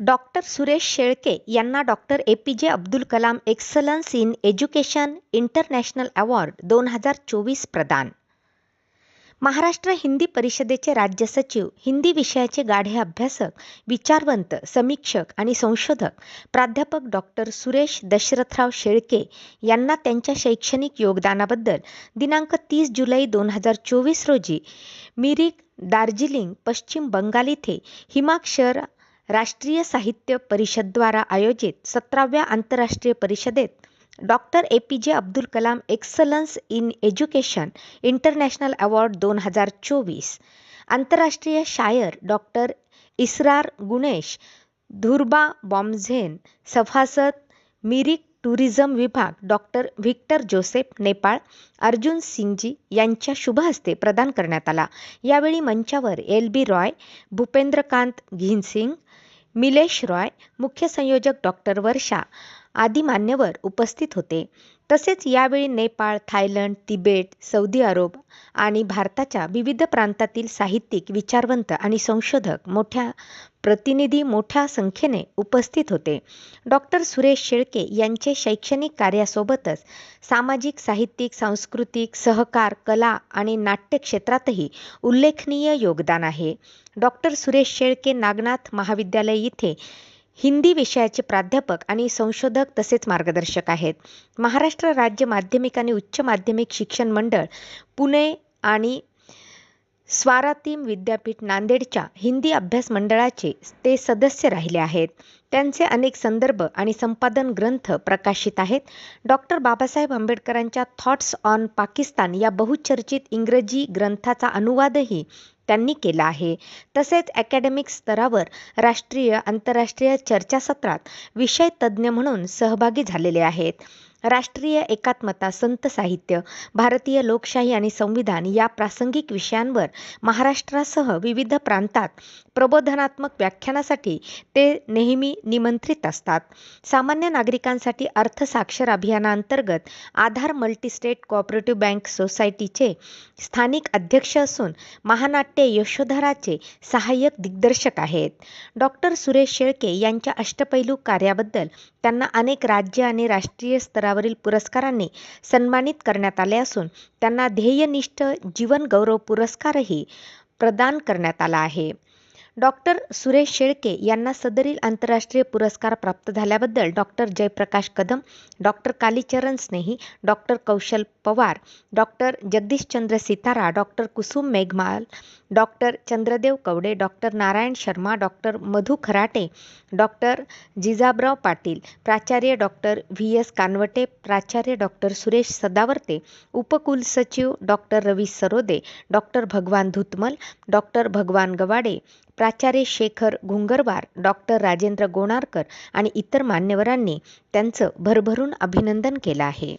Doctor Suresh Shelke यांना doctor A P J Abdul Kalam excellence in education international award दोन हजार चोवीस प्रदान. महाराष्ट्र हिंदी परिषदेचे राज्य सचिव हिंदी विषयाचे गाढे अभ्यासक विचारवंत समीक्षक आणि संशोधक प्राध्यापक डॉक्टर सुरेश दशरथराव शेळके यांना त्यांच्या शैक्षणिक योगदानाबद्दल दिनांक तीस जुलै दोन हजार चोवीस रोजी मिरिक दार्जिलिंग पश्चिम बंगाल इथे हिमाक्षर राष्ट्रीय साहित्य परिषदद्वारा आयोजित सतराव्या आंतरराष्ट्रीय परिषदेत doctor A P J Abdul Kalam excellence in education international award दोन हजार चोवीस. आंतरराष्ट्रीय शायर डॉक्टर इसरार गुणेश धुर्बा बॉम्झेन सभासद मिरिक टुरिझम विभाग doctor Victor Joseph Nepal Arjun Singh ji यांच्या शुभहस्ते प्रदान करण्यात आला. यावेळी मंचावर एल बी रॉय भूपेंद्रकांत घिनसिंग मिलेश रॉय मुख्य संयोजक डॉक्टर वर्षा आदी मान्यवर उपस्थित होते. तसेच यावेळी Nepal Thailand Tibet Saudi Arab आणि भारताच्या विविध प्रांतातील साहित्यिक विचारवंत आणि संशोधक मोठ्या प्रतिनिधी मोठ्या संख्येने उपस्थित होते. डॉक्टर सुरेश शेळके यांचे शैक्षणिक कार्यासोबतच सामाजिक साहित्यिक सांस्कृतिक सहकार कला आणि नाट्य क्षेत्रातही उल्लेखनीय योगदान आहे. डॉक्टर सुरेश शेळके नागनाथ महाविद्यालय इथे हिंदी विषयाचे प्राध्यापक आणि संशोधक तसेच मार्गदर्शक आहेत. महाराष्ट्र राज्य माध्यमिक आणि उच्च माध्यमिक शिक्षण मंडळ पुणे आणि स्वारातीम विद्यापीठ नांदेडच्या हिंदी अभ्यास मंडळाचे ते सदस्य राहिले आहेत. त्यांचे अनेक संदर्भ आणि संपादन ग्रंथ प्रकाशित आहेत. डॉक्टर बाबासाहेब आंबेडकरांच्या थॉट्स ऑन पाकिस्तान या बहुचर्चित इंग्रजी ग्रंथाचा अनुवादही त्यांनी केला आहे. तसेच अकॅडमिक स्तरावर राष्ट्रीय आंतरराष्ट्रीय चर्चासत्रात विषय तज्ज्ञ म्हणून सहभागी झालेले आहेत. राष्ट्रीय एकात्मता संत साहित्य भारतीय लोकशाही आणि संविधान या प्रासंगिक विषयांवर महाराष्ट्रासह विविध प्रांतात प्रबोधनात्मक व्याख्यानासाठी ते नेहमी निमंत्रित असतात. सामान्य नागरिकांसाठी अर्थसाक्षर अभियानांतर्गत आधार मल्टीस्टेट कोऑपरेटिव्ह बँक सोसायटीचे स्थानिक अध्यक्ष असून महानाट्य यशोधराचे सहाय्यक दिग्दर्शक आहेत. डॉक्टर सुरेश शेळके यांच्या अष्टपैलू कार्याबद्दल त्यांना अनेक राज्य आणि राष्ट्रीय स्तरावरील पुरस्कारांनी सन्मानित करण्यात आले असून त्यांना ध्येयनिष्ठ जीवन गौरव पुरस्कारही प्रदान करण्यात आला आहे. डॉक्टर सुरेश शेळके यांना सदरील आंतरराष्ट्रीय पुरस्कार प्राप्त झाल्याबद्दल doctor Jayprakash Kadam doctor Kalicharan Snehi doctor Kaushal Pawar doctor Jagdishchandra Sitara doctor Kusum Meghmal doctor Chandradev Kawade doctor Narayan Sharma doctor Madhu Kharate doctor Jijabrao Patil प्राचार्य डॉक्टर व्ही एस कानवटे प्राचार्य doctor Suresh Sadavarte उपकुलसचिव doctor Ravi Sarode doctor Bhagwan Dhutmal doctor Bhagwan Gawade प्राचार्य Shekhar Ghungarwar doctor Rajendra Gonarkar आणि इतर मान्यवरांनी त्यांचं भरभरून अभिनंदन केलं आहे.